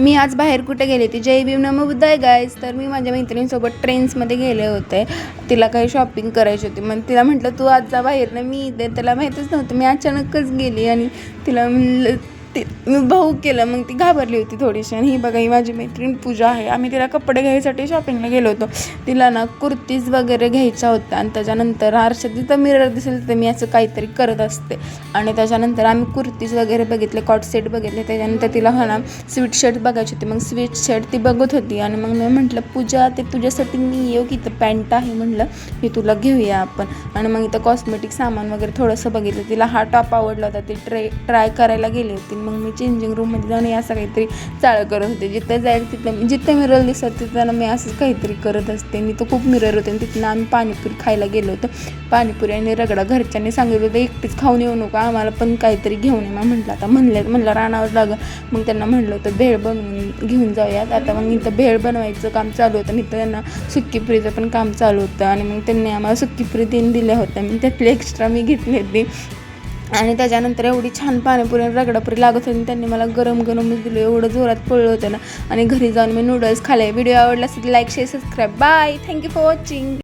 मी आज बाहेर कुठे गेले होती? जय भीम नमो आहे गायज तर मी माझ्या मैत्रिणीसोबत ट्रेन्समध्ये गेले होते. तिला काही शॉपिंग करायची होती. मग तिला म्हटलं तू आज जा बाहेर ना मी इथे. त्याला माहीतच नव्हतं. मी अचानकच गेली आणि तिला म्हणलं ती मी भाऊ केलं मग ती घाबरली होती थोडीशी. आणि ही बघा ही माझी मैत्रीण पूजा आहे. आम्ही तिला कपडे घ्यायसाठी शॉपिंगला गेलो होतो. तिला ना कुर्तीज वगैरे घ्यायच्या होत्या आणि त्याच्यानंतर आरशात जिथं मिरर दिसेल तर मी असं काहीतरी करत असते. आणि त्याच्यानंतर आम्ही कुर्तीज वगैरे बघितले कॉट सेट बघितले. त्याच्यानंतर तिला हा ना स्वीट शर्ट बघायची होती. मग स्वीट शर्ट ती बघत होती. आणि मग मी म्हटलं पूजा ते तुझ्यासाठी मी येऊ की इथं पॅन्ट आहे. म्हटलं हे तुला घेऊया आपण. आणि मग इथं कॉस्मेटिक सामान वगैरे थोडंसं बघितलं. तिला हा टॉप आवडला होता. ती ट्रे ट्राय करायला गेली होती. मग मी चेंजिंग रूममध्ये जाऊन हे असं काहीतरी चाळ करत होते. जिथं जाईल तिथं जिथं मिरर दिसत तिथं मी असंच काहीतरी करत असते. मी तो खूप मिरर होते. आणि तिथनं आम्ही पाणीपुरी खायला गेलो होतो. पाणीपुरी आणि रगडा घरच्यांनी सांगितलं होतं एकटीच खाऊन येऊ नका आम्हाला पण काहीतरी घेऊन ये. मग म्हटलं आता म्हणलं म्हणलं रानावर लागं मग त्यांना म्हणलं होतं भेळ बनवून घेऊन जाऊयात. आता मग इथं भेळ बनवायचं काम चालू होतं. आणि इथं त्यांना सुक्कीपुरीचं पण काम चालू होतं. आणि मग त्यांनी आम्हाला सुक्कीपुरी तीन दिल्या होत्या. मी त्यातली एक्स्ट्रा मी घेतली होती. आणि त्याच्यानंतर एवढी छान पाणीपुरी आणि रगडापुरी लागत होती त्यांनी मला गरम गरमच दिलं. एवढं जोरात पळलं होतं ना. आणि घरी जाऊन मी नूडल्स खाले व्हिडिओ आवडला असेल like share subscribe bye thank you for watching